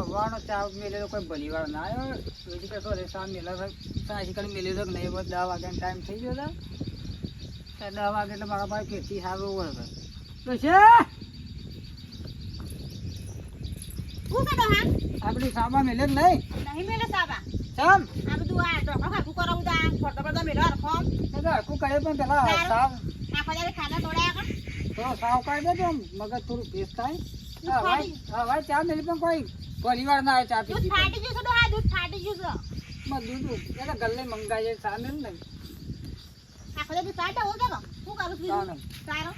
હવાનો ચા મેલેલો કોઈ ભલી વાર ના આવ્યો. બીજી કશો રે સા મેલો સાસી કરી મેલ્યો તો નહીં બસ દસ વાગ્યાનો ટાઈમ થઈ ગયો હતો ત્યાં દસ વાગે એટલે મારા પાસે ખેતી સારું હોય છે. આપણી સામા મેલે નહીં? નહીં મેલે સાબા આ બધું આ ફોટો રખો તો તો હરખું કરે પણ પેલા આખો દાડે ખાના તોડ્યા તો સાવ કાઢી દેજો મગજ થોડું ફેસ થાય. હા ભાઈ ચા મેલી પણ કોઈ ભલી વાર ના આવે ચા પીધી ફાટી દૂધ ફાટી ગયું માં દૂધ એ ગલ્લે મંગાય ચા મેલ ને. આખો દાડે દૂધ ફાટા હોય કે કરું છું સારો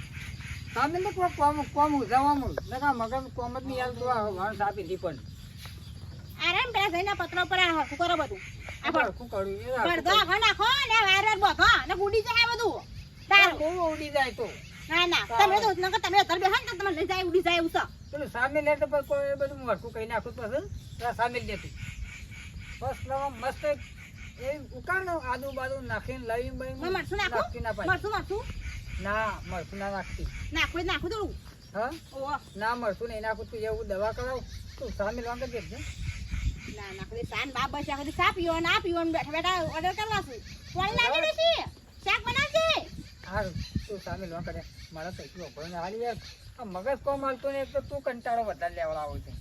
ચા મેલ કોઈ કોમ કોમ ઉજાવામાં ને કા કોમ જ નહીં આવતું આ વાણ ચા પીધી પણ. આરામ પેલા જઈને પતરા પર આ હરખું કરો બધું? આ આ હરખું કરું? પડદો આખો નાખો ને વાર વાર ને ગુડી જાય બધું. બહુ ઉડી જાય તો. ના ના. તમે તો નકર તમે અત્યારે બેહો ને તો લઈ જાય ઉડી જાય એવું છે. પેલું સામે લે તો કોઈ બધું હું કહી નાખું પછી સામે દેતું બસ મસ્ત એ ઉકાળનો આદુ બાદુ નાખીને લઈ બઈ મેં નાખું? ના નાખતી. નાખું નાખું દઉં હા? ઓહો. ના મરચું નહીં નાખું તું એવું દવા કરાવ. તું સામે દેજે ના ના કદી સાન બાપ બસ આખો દી પીવો ના પીવો બેઠા બેઠા ઓર્ડર કરવા છું. કોણ નથી શાક બનાવજે હારું તું સામે લોન કરે. મારા પૈકી ને હાલી યાર આ મગજ કોમ હાલતો ને તો તું કંટાળો વધારે લેવડા આવો છે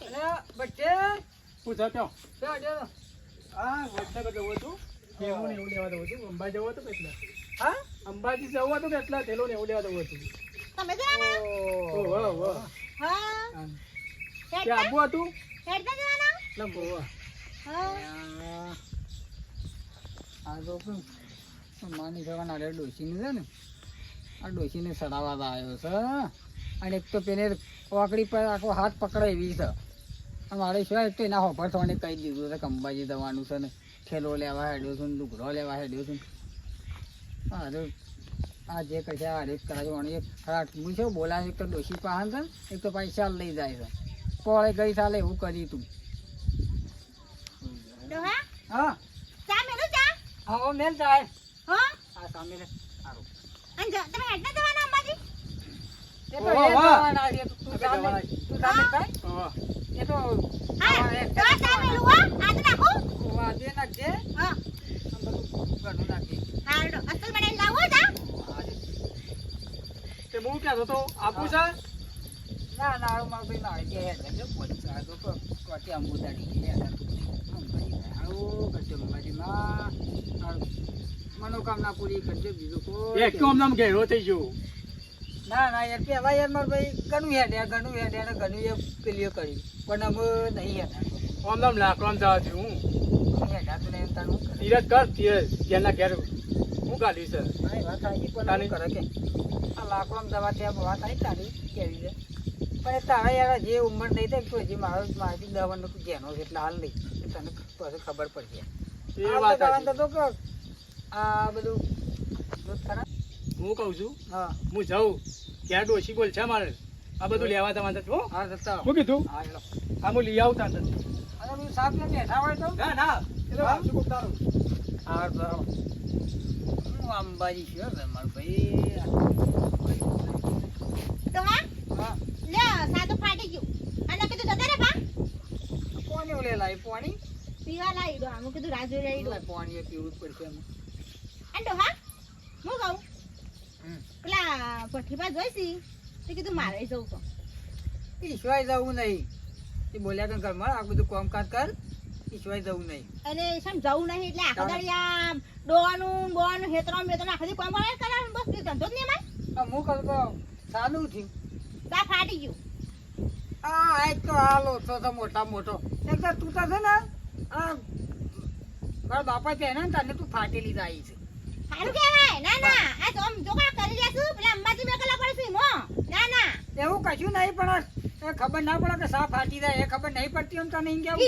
કે બચ્ચે! પૂછો તો હા વચ્ચે જવો હતું. થેલો ને એવું લેવા દઉં છું અંબા જવો હતું કેટલા હા? અંબાજી જવું હતું કેટલા થેલો ને એવું લેવા દઉં હતું. તમે જવાના હા. હેડતા હતું? હેડતા જવાના? લંબો હા. આ માની જવાના રે ડોશીનું છે ને. આ ડોશીને સડાવવા આવ્યો છે અને એક તો પેલે ઓકડી પર આખો હાથ પકડાવી છે. મારે શું એક તો એના હોફર થવાને કહી દીધું છે કંબાજી દવાનું છે ને. ઠેલો લેવા હેડ્યો છું ને લુગડો લેવા હેડ્યો છું હા આ જે કશે આ રેત કરાવ્યો અને એક ખરાટ હું છે બોલાવે એક તો ડોશી પાહન છે એક તો પૈસા લઈ જાય છે. પોળે ગઈ સાલે એવું કરી તું. હા. હા મેલ જાય હા? આ સામે લે. સારું અને તમે હેડતા જવાના અંબાજી? એ તો એ વાહ. જવાના છે. તું સામે થાય એ તો હા તો આ ચા આ તો નાખું ઓવા દે નાખજે. હા. બધું નાખી અસલ લાવો ચા તે બહુ કહેતો તો આપું છે? ના ના આવું મારું ભાઈ મારે કે હેડ લેજો પોલીસ તો કોટી ગઈ ભાઈ આવું કરજો મમ્માજીમાં. આવું મનોકામના પૂરી કરજો બીજું કોઈ એક કામ નામ ઘેરો થઈ ગયો? ના ના યાર પેલા યાર માર ભાઈ ઘણું હેડ્યા ઘણું હેડ્યા ને ઘણું એ પેલીઓ કર્યું પણ અમે નહીં હેડ્યા આમ નામ લાકડામ જવા છું હું? હેડ્યા ને એમ તારું કરે? ધીરજ કર ધીરજ જેના ઘેર હું ગાડી છે. વાત આવી પણ કરે કે? આ લાકડામાં દવા ત્યાં વાત આવી તારી કેવી છે? પણ એ તારા યાર જે ઉંમર નહીં થાય તો હજી મારો મારાથી દવાનો જેનો છે એટલે હાલ નહીં. તને પછી ખબર પડશે એ હાલ વાત તો આ બધું હું કહું છું હા. હું જાઉં ત્યાં ડોશી બોલ છે મારે આ બધું લેવા તમારે હો. હા જતા શું કીધું? હા હેલો. હું લઈ આવતા હતા અને બધું સાફ ને બેઠા હોય તો? ના ના. એ હા? આવશું કોક હા બરાબર હું અંબાજી છું હે મારો ભાઈ. ડોહા હા? લે સાદું ફાટી ગયું. અને કીધું જતા રે બા. કોને ઓલે લાવી પાણી? પીવા લાવી દો આમ કીધું રાજુ લઈ દો પાણી પીવું જ પડશે એમાં અને ડોહા હું કહું હમ. પેલા ભઠ્ઠીબા જોઈશી? તે કીધું મારે જવું તો ઈશ્વાય જવું નહીં. એ બોલ્યા કે ઘરમાં આ બધું કામકાજ કર. ઈશ્વાય જવું નહીં. અને શેમ જવું નહીં? એટલે આખા દાડી આ ડોવાનું બોવાનું હેતરો મેતરો આખા દી કોમ કરે બસ તે ધંધો જ નહીં મારે હું કહું તો ચાલુ થયું. તા ફાટી ગયું. આ આજ તો હાલો તો તો મોટા મોટો. એક તો તું તો છે ને આ મારા બાપા કહે ને તને તું ફાટેલી જાય છે. સારું કહેવાય. ના ના આ તો આમ જો કરી લેશું પેલા અંબાજી મેં પડશે મો ના ના. એવું કશું નહીં પણ એ ખબર ના પડે કે સા ફાટી જાય. એ ખબર નહીં પડતી એમ તને કેવું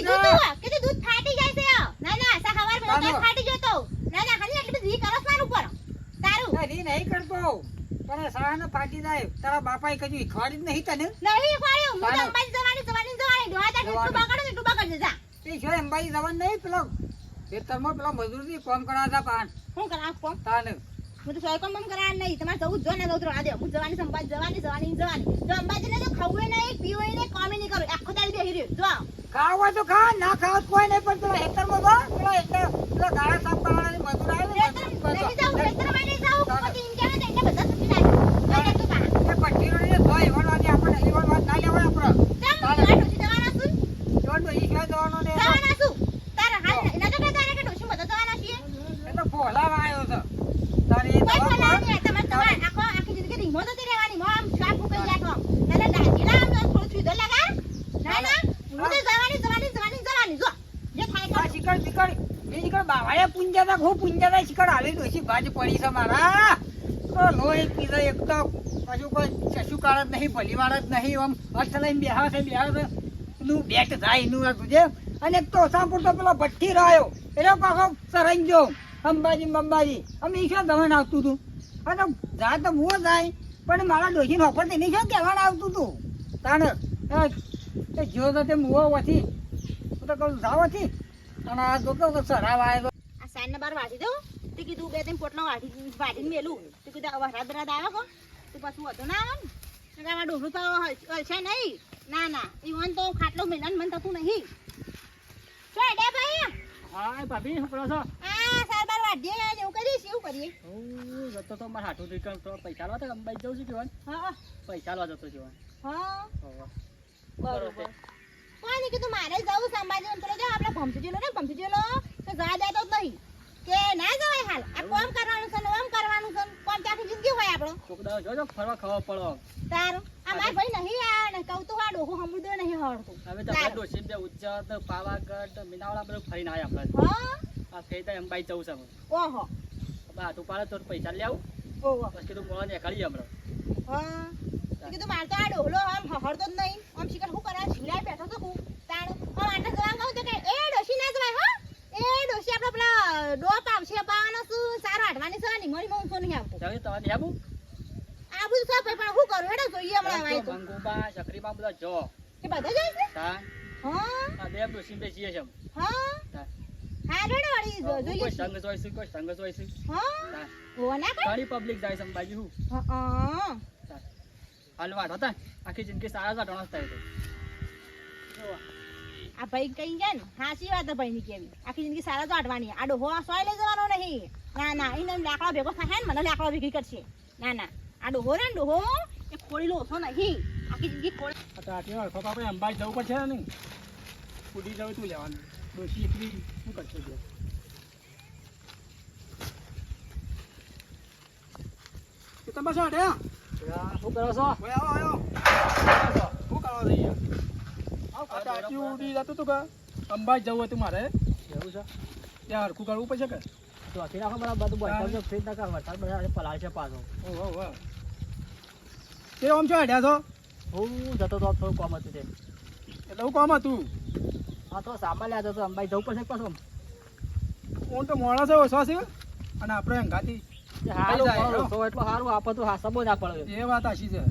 છે. કે દૂધ ફાટી જાય છે ના ના સા ખબર મને દૂધ ફાટી ગયો તો. ના ના ખાલી એટલું બધી કરસ મારું ઉપર. તારું હરી નહીં કરતો. પણ સા ને ફાટી જાય. તારા બાપાએ એ શીખવાડી જ નહીં તને. નહીં ખવાડ્યું હું અંબાજી જવાની જવાની જવાની. ડોહા તા એટલું જવાનું. એટલું બગાડજે જા. તે જો અંબાજી જવાનું નહીં પેલો ખેતરમાં પેલા મજૂરથી કોમ કરાવતા પાન. શું કરા કોમ? તાને. હું તો સોય કોમ કોમ કરા નહીં. તમારે જવું જ જો ને જવું તો આ દે હું જવાની સંભાજ જવાની જવાની જવાની. જો અંબાજી ને જો ખાવું નહીં પીવું નહીં કોમે નહીં કરું. આખો દાડી બેહી રહ્યું. ખાવ તો ખા ના ખાવ કોઈ નહીં પણ પેલા હેક્ટરમાં તો પેલા પેલા ગાળા સાફ કરવાના મજૂર આવે ને નહીં જાઉં, ખેતરમાં નહીં જાઉં. પછી ઈંડા ને ઈંડા બધા સુકી નાખ્યું. લઈ લે તું બહાર. એ પટ્ટીનો ને ધોઈ વળવાની આપણે નહીં ના લેવાય આપણે. કેમ? આ છું? જોન ઈ જવાનો ને જવાના છું. તારે હાલ ન- નતો કહેતા ને કે ડોશી બધા જવાના છીએ? એ તો ફોલાવા આવ્યો છે તારે એ કોઈ દવા બોલાવે પર- નહીં. તમારે તમારે આખો આખી જિંદગી રીંગો જતી રહેવાની. મોં આમ શ્વાસ ફૂંકાઈ જાય તો. એટલે દાંતીડા આમ થોડું છૂદો લગાડ. ના, ના. હું તો જવાની, જવાની, જવાની, જવાની. જો. જે થાય આ કર. શિખર શિખર એ શિખર બાવાએ પુંજાતા હું પુંજાતા શિખર હાલી પડી છે મારા. તો લોહી પીધો એક તો કશું કોઈ કશું જ નહીં ભલીવાર જ નહીં, આમ અર્થ લઈને બેહા છે બેહા છે. નું બેટ જાય, નું આ તુજે અને એક તો સાંપુર તો પેલો ભઠ્ઠી રહ્યો. એનો પાછો સરાઈ ગયો. અંબાજી અંબાજી. અમે ઈશ્વર દમણ આવતું હતું? અને જાય તો હું જાય પણ મારા ડોશીને ઓફર તેની શું કહેવાનું આવતું હતું? તાણ જો તો તે મુવો વથી. હું તો કહું જાવ હતી અને આ જો તો સરાવ આવ્યો આ સાંજને બાર વાંચી દઉં? તે કીધું બે ત્રણ પોટલા વાઢી વાઢીને મેલું. તે કીધું વરસાદ બરાદ આવે કો તો પાછું વધુ ના આવે ને. કે આમાં ડોહલું તો હલ- હલશે નહીં. ના ના ઈવન તો ખાટલો મેલન મન થતું નહીં. શું એડે ભાઈ હા ભાભી શું છો? આ સાર બાર વાઢીએ એવું કરીએ હું જતો તો મારા હાથું થી તો પૈસા લો તો અંબાઈ જવું છું કેવાનું હા. પૈસા લાવવા જતો છું હા. બરોબર. કોઈ કીધું મારે જવું સંભાજી પેલો જો આપણે ભમસી જેલો ને ભમસી જેલો તો જવા દેતો જ નહીં. કે ના જવાય હાલ. આ કોમ કરવાનું છે ને ઓમ કરવાનું છે કોમ ત્યાંથી જિંદગી હોય આપણો? છોકરા જોજો ફરવા ખાવા પડો. તારું આ માર ભાઈ નહીં આ ને કહું તો આ હું સમૃદ્ધ નહીં હળતું હવે તો આપણે ડોસી બે ઉજ્જત પાવાગઢ મીનાવાળા બધું ફરીને આવ્યા આપણે. હા? આ કઈ એમ અંબાઈ જવું છે. ઓહો. બા તું પાડે તો પૈસા લઈ આવું. ઓહો. પછી કીધું મોળા નીકળીએ હમણાં. હા. કીધું માર તો આ ડોહલો આમ હહળતો જ નહીં. આમ શિકાર શું કરે ઝીલાય બેઠો તો હું. તાણ. આમ આટલે જવા કહું તો કે એ ડોશી ના જવાય હો. એ ડોશી આપણે પેલા ડોપ આવશે પાવાનો શું સારો છે નિમોની માં ઊંચો નહીં આવતો હવે તમારે આવું આ બધું છે ભાઈ પણ શું કરું હેડો જોઈએ હમણાં આવે તો મંગુબા ચકરીબા બધા જો. એ બધા જાય છે? તા હા. આ બે ડોસી બે છીએ છે હા. હા. રેડો વળી કોઈ સંઘ જોઈશું કોઈ હા. હો. ના ઘણી પબ્લિક જાય છે હું. હા હા. વાટ હતા આખી જિંદગી સારા જ થાય તો. આ ભાઈ કઈ ગયા ને હાચી વાત ભાઈ ની કેવી. આખી જિંદગી સારા તો આડવાની. આ ડોહો આ સોય લઈ જવાનો નહીં. ના ના એને લાકડા ભેગો થાય ને મને લાકડા ભેગી કરશે. ના ના આ ડોહો રે ને ડોહો એ ખોડી લો ઓછો નહીં. આખી જિંદગી ખોડી આ તો આટલી વાર આપણે અંબાઈ જવું પડશે ને કુદી જવું તું લેવાનું. ડોસી એટલી શું કરશે જો? તમે શું કરો છો? આવો આવો. શું કરો છો ટાંકી ઉડી જતું તું કે? અંબાજી જવું હતું મારે. એવું છે? ત્યાં હરખું કરવું પડશે કે? આખી રાખો બરાબર બધું જો ફ્રીજ ના કર વરસાદ બધા પલાળ છે પાછો. ઓહો ઓહો તે આમ છો અડ્યા છો? હું જતો તો થોડું કોમ હતું તે. એટલે હું કામ હતું? હા તો સામાન લેતો તો અંબાઈ જવું પડશે પાછું હું તો મોડા છે ઓછો છે અને આપણે અંગાથી હારું એટલો સારું આપો તો હા બહુ ના પડે. એ વાત આશી છે.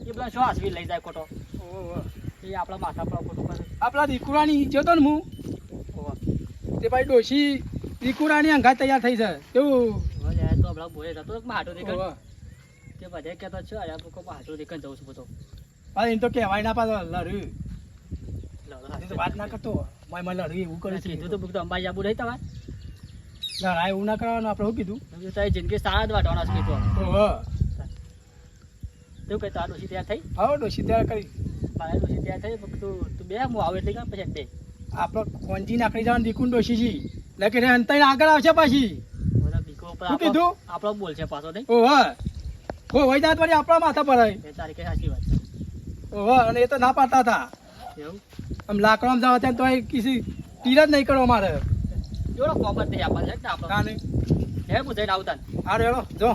એ બધા શું હાસવી લઈ જાય ખોટો? ઓહો. એ આપણા માથા પર ખોટું કરે આપણા દીકુરાની જતો ને હું. તે ભાઈ ડોશી દીકુરાની અંગા તૈયાર થઈ છે. કેવું? તો આપણા બોલે જતો હાટો દેખાય. તે બધે કહેતો છે અરે લોકો હાટો દેખાય જવું છું બધો. હા એમ તો કહેવાય ના પાછો લડ્યું. વાત ના કરતો. મેં મને લડ્યું એવું કરે છે. કીધું તો બધું અંબાઈ આબુ રહી તમારે? લડાય એવું ના કરવાનું આપણે શું કીધું? તારી જિંદગી સારા જ વાટવાના છે કીધું. તું કઈ તાર તૈયાર થઈ? હવે ડોશી તૈયાર કરી. મારે ડોસી તૈયાર થઈ તું તું બે હું આવે એટલે કેમ પછી બે? આપણે કોંજી નાખડી જવાનું દીકુન ડોશીજી. લખી અંતર આગળ આવશે પાછી. બધા બીકો ઉપર શું કીધું? આપણો આપણો પાછો નહીં? ઓહો હો વહી જાત વળી આપણા માથા પર એ તારીખે સાચી વાત છે. ઓહો અને એ તો ના પાડતા હતા. એવું? આમ લાકડામાં જાવ ત્યાં તો કિસી તીર જ નહીં કરો મારે. જોડો કોમર થઈ આપણને છે ને આપણો. હે આવતા હારો જો.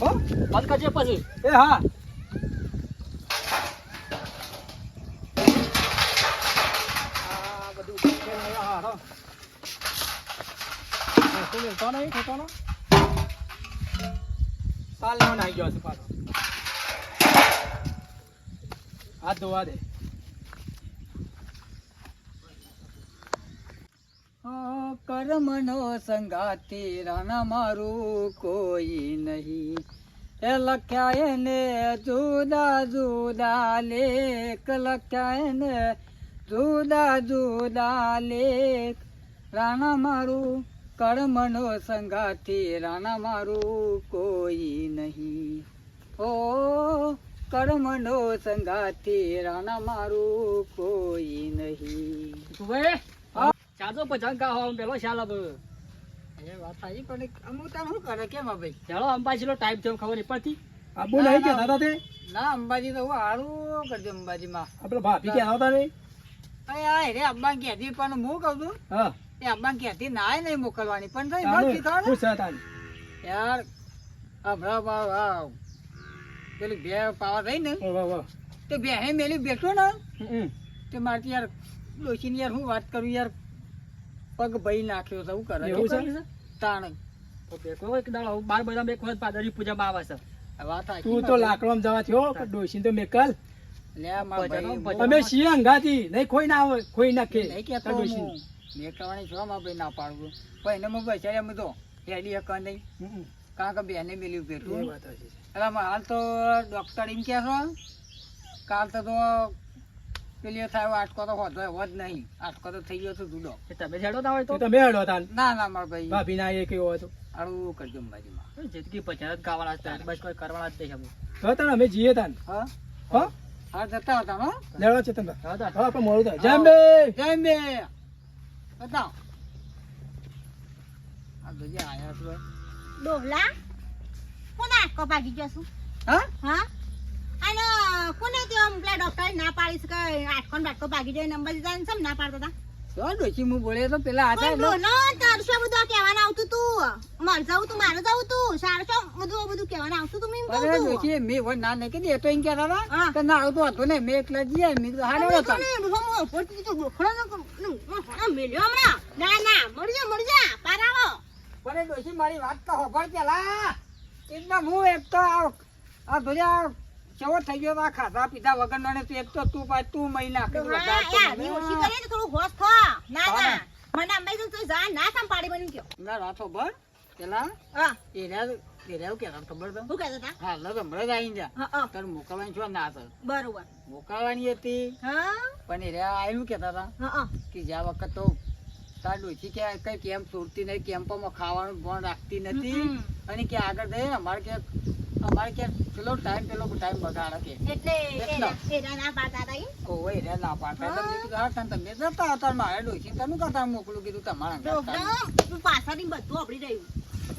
હો. બંધ કરજે પછી. એ હા આ બધું ઉકેલ નહીં, આ હારો. નહીં. સાલ લેવાનો આવી ગયો છે પાછો. હાથ ધોવા દે. કર્મનો સંગાતી રાના મારું કોઈ નહીં. એ લખ્યા એને જુદા જુદા લેખ લખ્યા એને જુદા જુદા લેખ. રાણા મારું કર્મનો સંગાથી રાણા મારું કોઈ નહીં. ઓ કર્મનો સંગાથી રાણા મારું કોઈ નહીં. ભાઈ હા. ચાજો કા હોમ પેલો શાલ એ વાત સાચી પણ શું કરે કેમ આ ભાઈ? ચાલો અંબાજી નો ટાઈમ ખબર પડતી. હતા તે ના અંબાજી તો હું હારું કરજો આપણે ભાભી હતા ને અરે આ રે પણ હું કહું છું હા. એ અમ્મા ક્યાંથી નાય નહીં મોકલવાની. પણ થઈ મળતી તાનું? યાર હમણાં આ પેલી બે પાવા થઈ ને. તે બે મેલી બેઠો ને. તે મારથી યાર ડોશીની યાર હું વાત કરું યાર પગ ભાઈ નાખ્યો તો હું કરે. તાણ. તો બેકો એક દાડો બાર બધા એક વખત પાદરી પૂજામાં આવે છે. વાત તું તો લાકડામાં જવા થયો પણ ડોશીને તો મેકલ. છીએ અંગાથી નહીં કોઈ ના આવે કોઈ નાખે નહીં કહેતો હું. છો મારા ભાઈ ના પાડવું પણ એને હું બચારી એમ તો હેડી હક નહીં. કારણ કે બેને મેલ્યું છે. એટલે આમાં હાલ તો ડૉક્ટર એમ કહે છો કાલ તો તો પેલી થાય આટકો તો હોતો હોત નહીં. આટકો તો થઈ ગયો છે જુદો. તમે હેડો ના હોય તો? તો તમે હેડો તાન ના ના મારા ભાઈ. ભાભી ના એ કેવો હતો. આડું કરજો અંબાજીમાં. જિંદગી પચાસ જ ગાવાના છે બસ કોઈ કરવાના જ નહીં તો તને અમે જઈએ તાન હા? હા? હા જતા હતા હા? લેવા છે તમે હા હા પણ મોડું થાય. જય બે જય બે બતાવ આ તો જે આયા છે. ડોહલા કોને આટકો ભાગી જશું હા? હા? અને કોને તે પેલા ડોક્ટરે ના પાડીશ છે કે આટકો ને બાટકો ભાગી જાય નંબર દીધા ને સમ ના પાડતા હતા? ડોશી બોલે તો પેલા પણ એટલે તરસો બધું કહેવાનું આવતું તું મર જાવું તું મારે જાવું તું સારું બધું બધું કહેવાનું આવતું તું મેં અરે ડોશી મેં હોય ના તો એમ. કે ના આવતો હતો ને મેં એકલા જઈએ મેં કીધું હાડો હતા તો ને ડોહો મોં ઉપરથી તો ગોખલો ને આ મેલ્યો હમણાં ના ના મરી જા મરી જા પાર આવો પણ ડોશી મારી વાત તો હોભળ પેલા એકદમ હું એક તો આ આ ધોર્યા ચવો થઈ ગયો આ ખાધા પીધા વગરનો ને તું એક તો તું પાછ તું મહી નાખી વધારે એ ઓછી કરી ને થોડું હોશ થો. ના ના. મને અંબાઈ તો તું જા ના સંભાળી બની ગયો ના રાતો બર પેલા હા. એરિયા કે રામ ખબર તો હું કહેતા હતા? હા લગ હમણાં જ આવીને જા હા હા. મોકલવાની છો ના તો બરોબર. મોકલવાની હતી. હા. પણ એરિયા આયું કેતા હતા? હા. કે જ્યાં વખત તો તાર ડોશી કે કઈ કેમ છોડતી નહીં કેમ્પમાં ખાવાનું ભણ રાખતી નથી. અને કે આગળ દે અમારે કે અમારે કે પેલો ટાઈમ પેલો ટાઈમ બગાડે કે. એટલે એટલો. એના એના ના પાડતા હતા કોઈ રે ના પાડતા તમે કીધું, હા, તમે જતા હતા મારે ડોશી તમે કાં મોકલું? કીધું તમારા પાછળ તાર. બધું આપડી રહ્યું.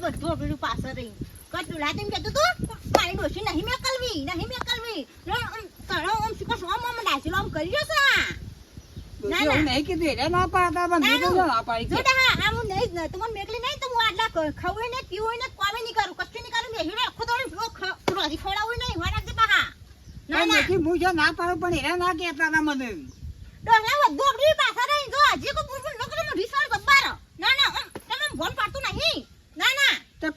બધું આપડી રહ્યું પાછળ રહી કટુલા તેમ કહેતું તું મારી ડોશી નહીં મેકલવી નહીં મેકલવી. લો, આમ શું આમ આમ ડાચીલો આમ કરી રહ્યો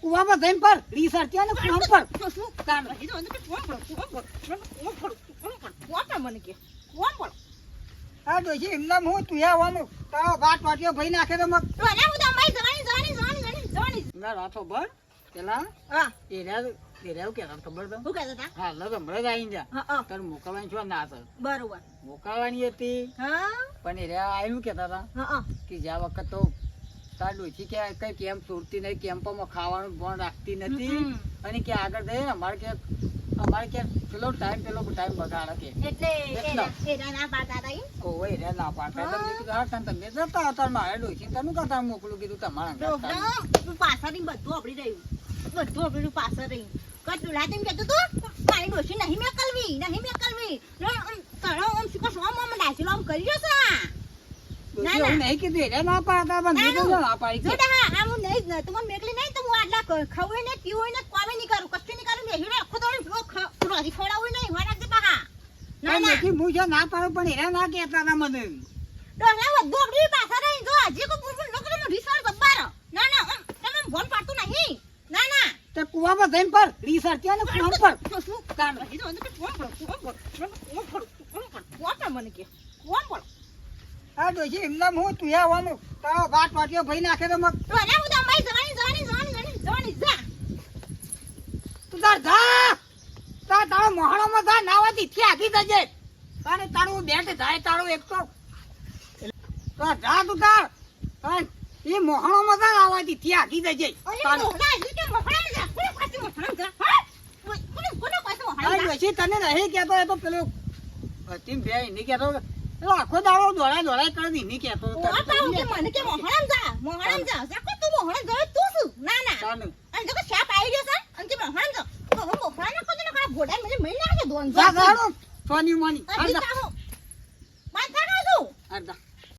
કુવામાં જઈને પર રિસર્ચ ને કુવામાં પર શું? તાન. હજી તો અંદર કે કોણ પડો કોણ પડો કોણ પડો કોણ પડો કોણ પડો મને કે કોણ પડો. આ ડોશી એમના હું તું આવવાનું તારો ભાત વાટ્યો ભાઈ નાખે તો મગ. ડોહલા હું તો અમારી જવાની જવાની જવાની જવાની જવાની. ના રાતો બર પેલા હા. એરિયા કે કેતા ખબર કહેતા હતા? હા લગ હમણાં જ આવીને જા હા હા. મોકલવાની છો ના સર બરોબર. મોકલવાની હતી. હા. પણ એરિયા આવેલું કહેતા હતા? હા હા. કે જ્યાં વખત તો તાર ડોશી કે કઈ કેમ્પ છોડતી નહીં કેમ્પમાં ખાવાનું પણ રાખતી નથી. અને કે આગળ જઈએ ને અમારે કે અમારે કે પેલો ટાઈમ પેલો ટાઈમ બગાડે કે. એટલે એટલો. એના ના પાતા હતા કોઈ રે ના પાતા. મેં કીધું, હા, તાન તમે જતા હતા મારે ડોશી તને કાં મોકલું? કીધું તમારા તું બધું આપડી રહ્યું. બધું આપડું પાછળ રહી કટુલા તેમ કહેતું તું મારી ડોશી નહીં મેકલવી નહીં મેકલવી. લો, આમ શું આમ આમ ડાચીલો આમ કરી જશે છે ના, ના. નહીં કીધું એરિયા ના પાતા પણ ના પાડી જો હા, આમ હું નહીં તમને મને મેકલી નહીં તો ક- ખવડાવી ને પીવું ને કોમે નહીં કરું કશું નહીં કરું મેં આખો પેલો પેલો હજી ખવડાવું નહીં હોય રાખજે પાહા. ના ના. હું જો ના પાડું પણ એરિયા ના કહેતા હતા મને. ડોહલા બધું આપડી પાછળ રહી જો હજી કોઈ પૂરું નકરો નો ઢીસાળ ગબ્બારો ના ના તમે આમ પાડતું નહીં. ના ના. તે કુવામાં જઈને પર રિસર્ચ ને પર. શું તો અંદર મને કે આ ડોશી એમના હું તું આવવાનું. તારો ભાત વાટ્યો ભાઈ નાખે તો મગ. ડોહલા હું તો અમારી જવાની જવાની. જવાની જા. તું તાર જા. તાર તારો મોહણામાં જા નાવાથી થી જજે. તારે તારું બેટ તારું એક તો જા તું તાર. તાર એ મોહણોમાં જજે. મોહણામાં મોહણામાં મોહણામાં તને નહીં કેતો એ તો પેલો અતીમ બે નહીં કેતો આખો દાડો દોડાય દોડાય કરે નહીં કહેતો કે મને કે મોહણામાં જા. મોહણામાં જા. જા તું મોહણા જાય તું. શું ના ના. અને કે શાપ આવી ગયો છે અને મોહણામાં જા. તો હવે મોહણા કો તો ખરા ઘોડા મને મહિના કે દોન જા ગાડો સોની મોની.